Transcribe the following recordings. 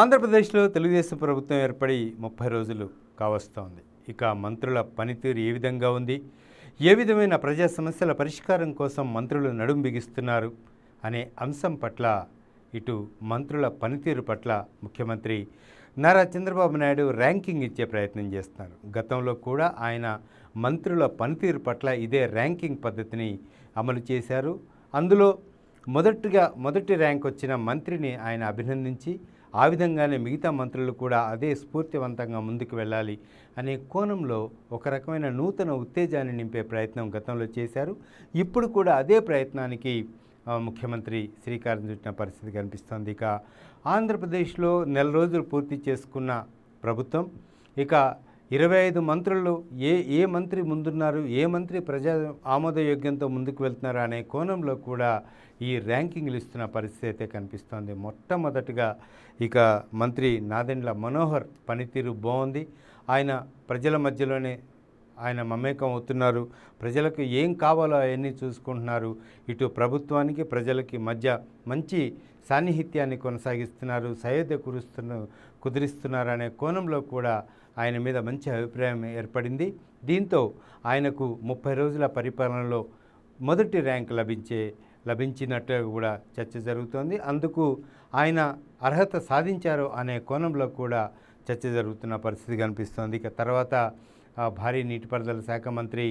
ఆంధ్రప్రదేశ్లో తెలుగుదేశం ప్రభుత్వం ఏర్పడి ముప్పై రోజులు కావస్తోంది. ఇక మంత్రుల పనితీరు ఏ విధంగా ఉంది? ఏ విధమైన ప్రజా సమస్యల పరిష్కారం కోసం మంత్రులు నడుం బిగిస్తున్నారు? అనే అంశం పట్ల ఇటు మంత్రుల పనితీరు పట్ల ముఖ్యమంత్రి నారా చంద్రబాబు నాయుడు ర్యాంకింగ్ ఇచ్చే ప్రయత్నం చేస్తున్నారు. గతంలో కూడా ఆయన మంత్రుల పనితీరు పట్ల ఇదే ర్యాంకింగ్ పద్ధతిని అమలు చేశారు. అందులో మొదటిగా మొదటి ర్యాంక్ వచ్చిన మంత్రిని ఆయన అభినందించి ఆ విధంగానే మిగతా మంత్రులు కూడా అదే స్ఫూర్తివంతంగా ముందుకు వెళ్ళాలి అనే కోణంలో ఒక రకమైన నూతన ఉత్తేజాన్ని నింపే ప్రయత్నం గతంలో చేశారు. ఇప్పుడు కూడా అదే ప్రయత్నానికి ముఖ్యమంత్రి శ్రీకారం చుట్టిన పరిస్థితి కనిపిస్తోంది. ఇక ఆంధ్రప్రదేశ్లో నెల రోజులు పూర్తి చేసుకున్న ప్రభుత్వం ఇక ఇరవై ఐదు మంత్రులు ఏ ఏ మంత్రి ముందున్నారు ఏ మంత్రి ప్రజా ఆమోదయోగ్యంతో ముందుకు వెళ్తున్నారు అనే కోణంలో కూడా ఈ ర్యాంకింగ్లు ఇస్తున్న పరిస్థితి అయితే కనిపిస్తోంది. మొట్టమొదటిగా ఇక మంత్రి నాదెండ్ల మనోహర్ పనితీరు బాగుంది. ఆయన ప్రజల మధ్యలోనే ఆయన మమేకం అవుతున్నారు. ప్రజలకు ఏం కావాలో అవన్నీ చూసుకుంటున్నారు. ఇటు ప్రభుత్వానికి ప్రజలకి మధ్య మంచి సాన్నిహిత్యాన్ని కొనసాగిస్తున్నారు. సయోధ్య కురుస్తున్న కుదిరిస్తున్నారు అనే కోణంలో కూడా ఆయన మీద మంచి అభిప్రాయం ఏర్పడింది. దీంతో ఆయనకు ముప్పై రోజుల పరిపాలనలో మొదటి ర్యాంక్ లభించే లభించినట్టు కూడా చర్చ జరుగుతోంది. అందుకు ఆయన అర్హత సాధించారు అనే కోణంలో కూడా చర్చ జరుగుతున్న పరిస్థితి కనిపిస్తోంది. ఇక తర్వాత భారీ నీటిపారుదల శాఖ మంత్రి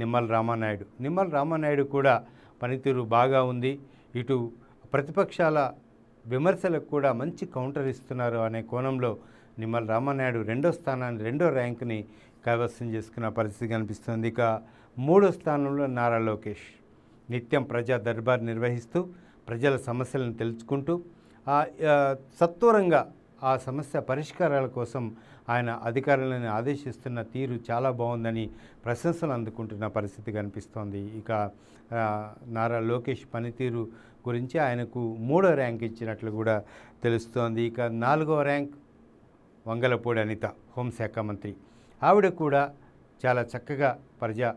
నిమ్మల రామానాయుడు. నిమ్మల రామానాయుడు కూడా పనితీరు బాగా ఉంది. ఇటు ప్రతిపక్షాల విమర్శలకు కూడా మంచి కౌంటర్ ఇస్తున్నారు అనే కోణంలో నిమ్మల రామానాయుడు రెండో స్థానాన్ని రెండో ర్యాంకుని కైవసం చేసుకున్న పరిస్థితి కనిపిస్తుంది. ఇక మూడో స్థానంలో నారా లోకేష్. నిత్యం ప్రజా దర్బార్ నిర్వహిస్తూ ప్రజల సమస్యలను తెలుసుకుంటూ సత్వరంగా ఆ సమస్య పరిష్కారాల కోసం ఆయన అధికారులను ఆదేశిస్తున్న తీరు చాలా బాగుందని ప్రశంసలు అందుకుంటున్న పరిస్థితి కనిపిస్తోంది. ఇక నారా లోకేష్ పనితీరు గురించి ఆయనకు మూడో ర్యాంక్ ఇచ్చినట్లు కూడా తెలుస్తోంది. ఇక నాలుగో ర్యాంక్ వంగలపూడి అనిత హోంశాఖ మంత్రి. ఆవిడ కూడా చాలా చక్కగా ప్రజా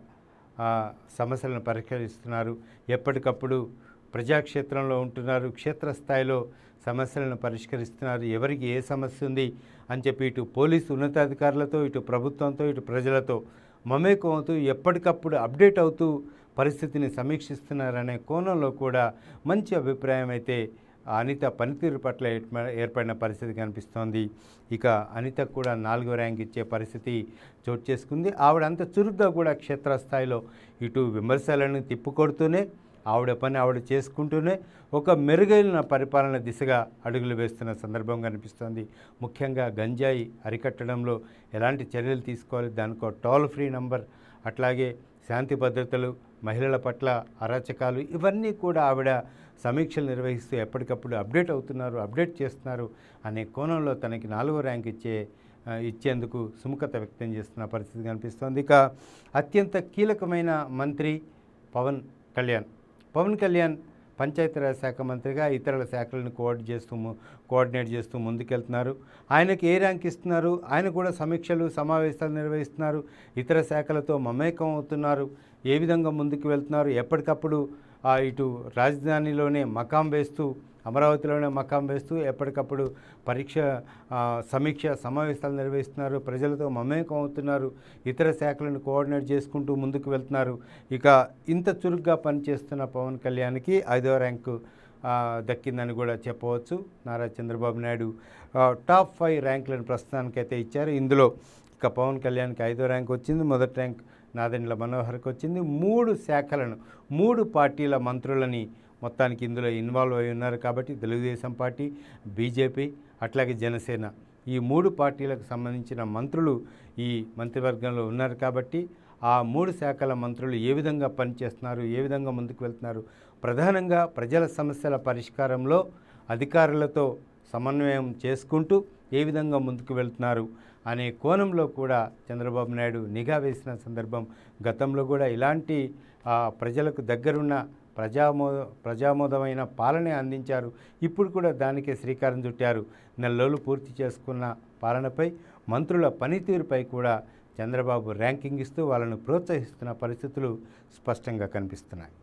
సమస్యలను పరిష్కరిస్తున్నారు. ఎప్పటికప్పుడు ప్రజాక్షేత్రంలో ఉంటున్నారు క్షేత్రస్థాయిలో సమస్యలను పరిష్కరిస్తున్నారు. ఎవరికి ఏ సమస్య ఉంది అని చెప్పి ఇటు పోలీసు ఉన్నతాధికారులతో ఇటు ప్రభుత్వంతో ఇటు ప్రజలతో మమేకం అవుతూ ఎప్పటికప్పుడు అప్డేట్ అవుతూ పరిస్థితిని సమీక్షిస్తున్నారనే కోణంలో కూడా మంచి అభిప్రాయం అయితే ఆ అనిత పనితీరు పట్ల ఏర్పడిన పరిస్థితి కనిపిస్తోంది. ఇక అనిత కూడా నాలుగో ర్యాంక్ ఇచ్చే పరిస్థితి చోటు చేసుకుంది. ఆవిడ అంత చురుగ్గా కూడా క్షేత్రస్థాయిలో ఇటు విమర్శలను తిప్పుకొడుతూనే ఆవిడ పని ఆవిడ చేసుకుంటూనే ఒక మెరుగైన పరిపాలన దిశగా అడుగులు వేస్తున్న సందర్భం కనిపిస్తోంది. ముఖ్యంగా గంజాయి అరికట్టడంలో ఎలాంటి చర్యలు తీసుకోవాలి? దానికో టోల్ ఫ్రీ నంబర్ అట్లాగే శాంతి భద్రతలు మహిళల పట్ల అరాచకాలు ఇవన్నీ కూడా ఆవిడ సమీక్షలు నిర్వహిస్తూ ఎప్పటికప్పుడు అప్డేట్ అవుతున్నారు అప్డేట్ చేస్తున్నారు అనే కోణంలో తనకి నాలుగో ర్యాంక్ ఇచ్చే ఇచ్చేందుకు సుముఖత వ్యక్తం చేస్తున్న పరిస్థితి కనిపిస్తోంది. ఇక అత్యంత కీలకమైన మంత్రి పవన్ కళ్యాణ్. పవన్ కళ్యాణ్ పంచాయతీరాజ్ శాఖ మంత్రిగా ఇతరుల శాఖలను కోఆర్డి చేస్తూ కోఆర్డినేట్ చేస్తూ ముందుకెళ్తున్నారు. ఆయనకు ఏ ర్యాంక్ ఇస్తున్నారు? ఆయన కూడా సమీక్షలు సమావేశాలు నిర్వహిస్తున్నారు. ఇతర శాఖలతో మమేకం అవుతున్నారు ఏ విధంగా ముందుకు వెళ్తున్నారు? ఎప్పటికప్పుడు ఇటు రాజధానిలోనే మకాం వేస్తూ అమరావతిలోనే మకాం వేస్తూ ఎప్పటికప్పుడు పరీక్ష సమీక్ష సమావేశాలు నిర్వహిస్తున్నారు. ప్రజలతో మమేకం అవుతున్నారు. ఇతర శాఖలను కోఆర్డినేట్ చేసుకుంటూ ముందుకు వెళ్తున్నారు. ఇక ఇంత చురుగ్గా పనిచేస్తున్న పవన్ కళ్యాణ్కి ఐదవ ర్యాంకు దక్కిందని కూడా చెప్పవచ్చు. నారా చంద్రబాబు నాయుడు టాప్ ఫైవ్ ర్యాంకులను ప్రస్తుతానికైతే ఇచ్చారు. ఇందులో ఇక పవన్ కళ్యాణ్కి ఐదో ర్యాంక్ వచ్చింది. మొదటి ర్యాంక్ నాదెండ్ల మనోహర్కి వచ్చింది. మూడు శాఖలను మూడు పార్టీల మంత్రులని మొత్తానికి ఇందులో ఇన్వాల్వ్ అయి ఉన్నారు కాబట్టి తెలుగుదేశం పార్టీ బీజేపీ అట్లాగే జనసేన. ఈ మూడు పార్టీలకు సంబంధించిన మంత్రులు ఈ మంత్రివర్గంలో ఉన్నారు కాబట్టి ఆ మూడు శాఖల మంత్రులు ఏ విధంగా పనిచేస్తున్నారు ఏ విధంగా ముందుకు వెళ్తున్నారు? ప్రధానంగా ప్రజల సమస్యల పరిష్కారంలో అధికారులతో సమన్వయం చేసుకుంటూ ఏ విధంగా ముందుకు వెళ్తున్నారు? అనే కోణంలో కూడా చంద్రబాబు నాయుడు నిఘా వేసిన సందర్భం గతంలో కూడా ఇలాంటి ప్రజలకు దగ్గరున్న ప్రజామో ప్రజామోదమైన పాలనే అందించారు. ఇప్పుడు కూడా దానికే శ్రీకారం చుట్టారు. నెలలోలు పూర్తి చేసుకున్న పాలనపై మంత్రుల పనితీరుపై కూడా చంద్రబాబు ర్యాంకింగ్ ఇస్తూ వాళ్ళను ప్రోత్సహిస్తున్న పరిస్థితులు స్పష్టంగా కనిపిస్తున్నాయి.